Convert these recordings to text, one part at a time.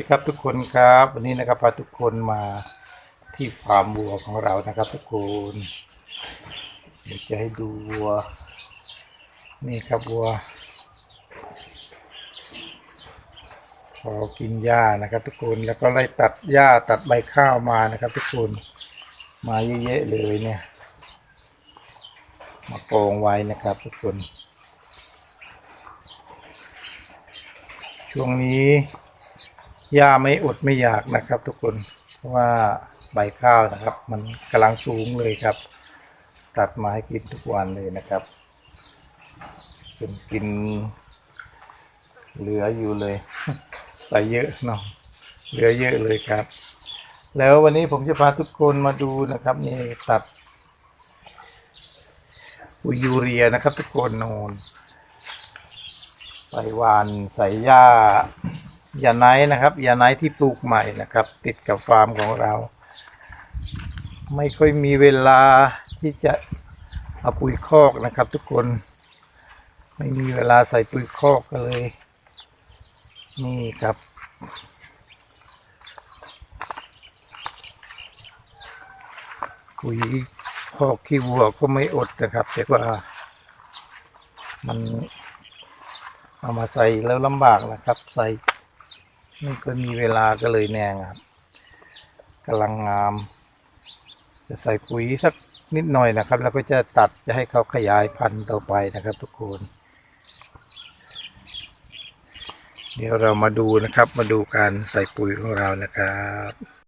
สวัสดีครับทุกคนครับวันนี้นะครับพาทุกคนมาที่ฟาร์มวัวของเรานะครับ ทุกคนเดี๋ยวจะให้ดูวัวนี่ครับวัวพอกินหญ้านะครับ ทุกคนแล้วก็ไล่ตัดหญ้าตัดใบข้าวมานะครับ ทุกคนมาเยอะๆเลยเนี่ย มาโปองไว้นะครับ ทุกคน ช่วงนี้ หญ้าไม่อดไม่อยากนะครับ ทุกคนเพราะว่าใบข้าวนะครับ มันกำลังสูงเลยครับ ตัดมาให้กินทุกวันเลยนะครับจนกิน เหลืออยู่เลยใส่เยอะเนาะเหลือเยอะเลยครับ แล้ววันนี้ผมจะพาทุกคนมาดูนะครับนี่ตัดปุยูเรียนะครับ ทุกคนโนนไปวานใส่หญ้า อย่าไนนะครับ อย่าไนท์ที่ปลูกใหม่นะครับ ติดกับฟาร์มของเรา ไม่ค่อยมีเวลาที่จะเอาปุ๋ยคอกนะครับ ทุกคน ไม่มีเวลาใส่ปุ๋ยคอกก็เลย นี่ครับปุ๋ยคอกขี้วัวก็ไม่อดนะครับแต่ว่ามันเอามาใส่แล้วลำบากนะครับ ใส่ ไม่เคยมีเวลาก็เลยแนงครับกำลังงาม จะใส่ปุ๋ยสักนิดหน่อยนะครับ แล้วก็จะตัดจะให้เขาขยายพันธุ์ต่อไปนะครับ ทุกคน เดี๋ยวเรามาดูนะครับ มาดูการใส่ปุ๋ยของเรานะครับ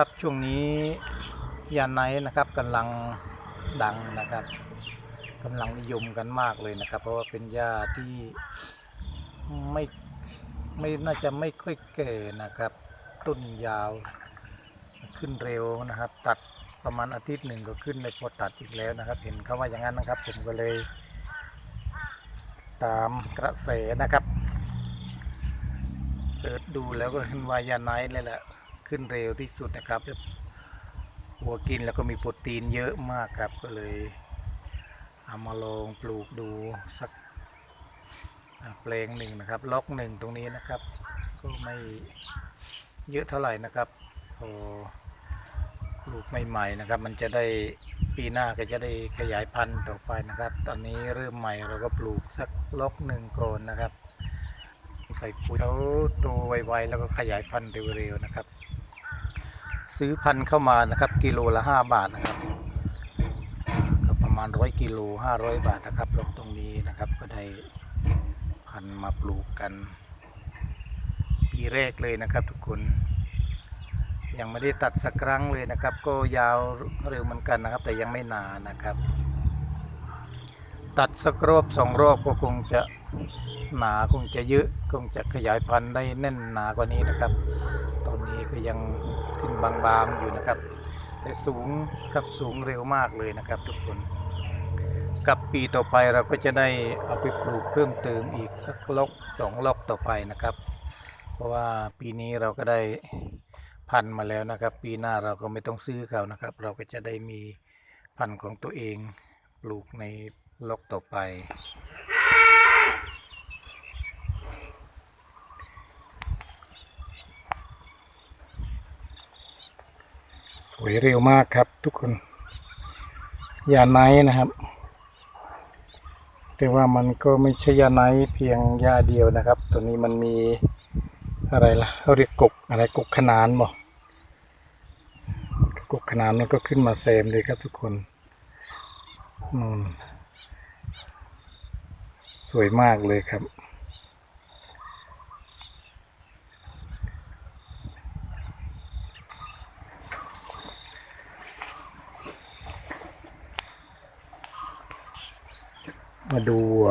ครับช่วงนี้ยาไนนะครับกำลังดังนะครับกำลังนิยมกันมากเลยนะครับ เพราะว่าเป็นยาที่ไม่ไม่น่าจะไม่ค่อยแก่นะครับ ต้นยาวขึ้นเร็วนะครับ ตัดประมาณอาทิตย์หนึ่งก็ขึ้นในพอตัดอีกแล้วนะครับ เห็นเขาว่าอย่างนั้นนะครับ ผมก็เลย ตามกระแสนะครับเสิร์ชดูแล้วก็เห็นว่ายาไนท์เลยแหละ ขึ้นเร็วที่สุดนะครับหัวกินแล้วก็มีโปรตีนเยอะมากครับก็เลยเอามาลองปลูกดูสักแปลงหนึ่งนะครับ ล็อกหนึ่งตรงนี้นะครับ ก็ไม่เยอะเท่าไหร่นะครับพอปลูกใหม่ๆนะครับ มันจะได้ปีหน้าก็จะได้ขยายพันธุ์ต่อไปนะครับ ตอนนี้เริ่มใหม่เราก็ปลูกสักล็อกหนึ่งก่อนนะครับ ใส่ปุ๋ยเขาโตไวๆแล้วก็ขยายพันธุ์เร็วๆนะครับ ซื้อพันเข้ามานะครับ กิโลละห้าบาทนะครับก็ประมาณร้อยกิโลห้าร้อยบาทนะครับลงตรงนี้นะครับก็ได้พันมาปลูกกัน ปีแรกเลยนะครับทุกคน ยังไม่ได้ตัดสักครั้งเลยนะครับ ก็ยาวเร็วเหมือนกันนะครับ แต่ยังไม่นานนะครับ ตัดสักรอบสองรอบก็คงจะหนาคงจะเยอะคงจะขยายพันธุ์ได้แน่นหนากว่านี้นะครับ ตอนนี้ก็ยัง ขึ้นบางๆอยู่นะครับ แต่สูงครับสูงเร็วมากเลยนะครับทุกคน กับปีต่อไปเราก็จะได้เอาไปปลูกเพิ่มเติมอีกสักล็อกสองล็อกต่อไปนะครับ เพราะว่าปีนี้เราก็ได้พันมาแล้วนะครับ ปีหน้าเราก็ไม่ต้องซื้อเขานะครับ เราก็จะได้มีพันธุ์ของตัวเองปลูกในล็อกต่อไป วยเร็วมากครับ ทุกคนยาไนนะครับ แต่ว่ามันก็ไม่ใช่ยาไนเพียงยาเดียวนะครับ ตัวนี้มันมีอะไรล่ะเขาเรียกกกอะไรกกขนานบ่กกขนานมันก็ขึ้นมาเซมเลยครับทุกคนอืมสวยมากเลยครับ มาดูวัว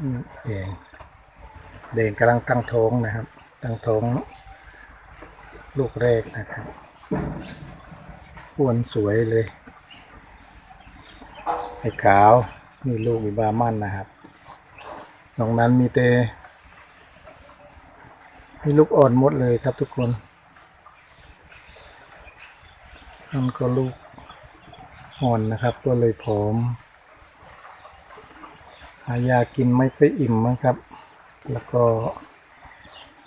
อืมแดงแดงกำลังตั้งท้องนะครับ ตั้งท้องลูกแรกนะครับอ้วนสวยเลยไอ้ขาวมีลูกมีบามันนะครับ ตรงนั้นมีเตมีลูกอ่อนหมดเลยครับทุกคนนั่นก็ลูก อ่อนนะครับ ก็เลยผอม หายากินไม่ค่อยอิ่มมั้งครับ แล้วก็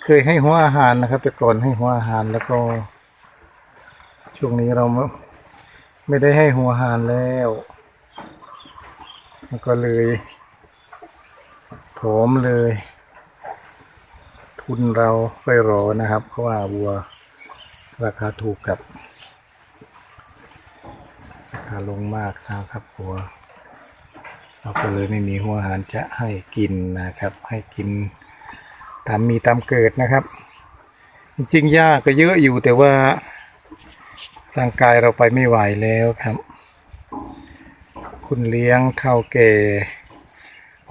เคยให้หัวอาหารนะครับ แต่ก่อนให้หัวอาหารแล้วก็ ช่วงนี้เราไม่ได้ให้หัวอาหารแล้วมันก็เลยผอมเลย ทุนเราค่อยรอนะครับ เพราะว่าวัวราคาถูกกับาลงมากนะครับวัวเราก็เลยไม่มีหัวอาหารจะให้กินนะครับ ให้กินตามมีตามเกิดนะครับ จริงๆหญ้าก็เยอะอยู่แต่ว่าร่างกายเราไปไม่ไหวแล้วครับ คุณเลี้ยงเท่าแก่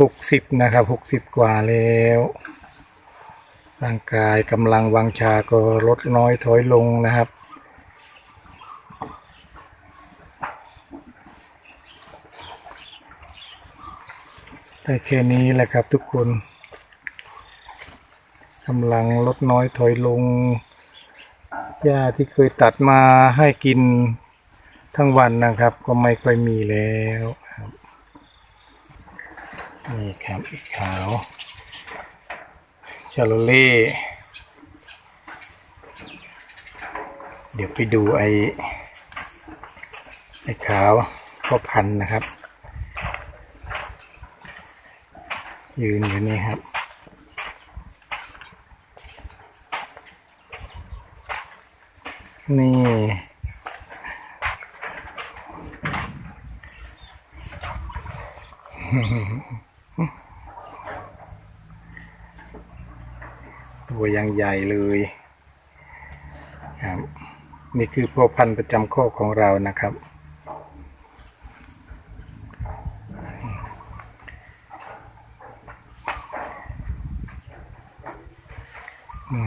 หกสิบนะครับหกสิบกว่าแล้ว ร่างกายกำลังวังชาก็ลดน้อยถอยลงนะครับ แต่แค่นี้แหละครับทุกคนกำลังลดน้อยถอยลงหญ้าที่เคยตัดมาให้กินทั้งวันนะครับ ก็ไม่ค่อยมีแล้วนี่ครับอีกขาวชาโลเล่เดี๋ยวไปดูไอ้ไอ้ขาวพ่อพันนะครับ ยืนอยู่นี่ครับ นี่ ตัวยังใหญ่เลยครับนี่คือพ่อพันธุ์ประจำข้อกของเรานะครับ นี่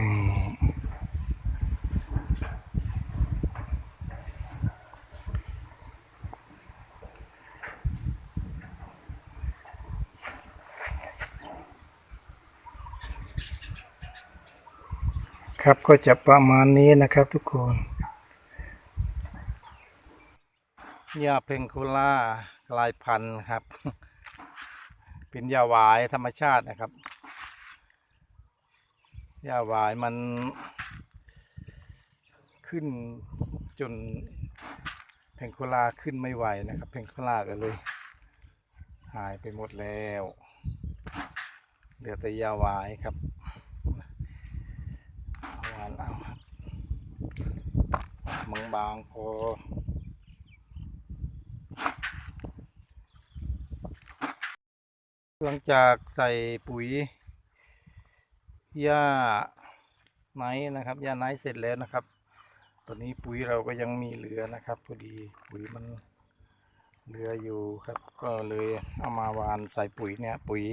ครับก็จะประมาณนี้นะครับทุกคนยาเพงโคล่าลายพันธุ์ครับ เป็นยาหวายธรรมชาตินะครับ ยาหวายมันขึ้นจนเพงโคลาขึ้นไม่ไหวนะครับ เพงโคลาก็เลย หายไปหมดแล้วเหลือแต่ยาหวายครับเอาหวานเอาครับบางบางพอหลังจากใส่ปุ๋ย หญ้าไม้นะครับหญ้าไม้เสร็จแล้วนะครับ ตอนนี้ปุ๋ยเราก็ยังมีเหลือนะครับพอดีปุ๋ยมันเหลืออยู่ครับ ก็เลยเอามาวานใส่ปุ๋ยเนี่ยปุ๋ย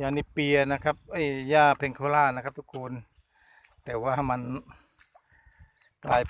ยานิเปียนะครับไอ้ยหญ้าเพนโคล่านะครับ ทุกคน แต่ว่ามันกลาย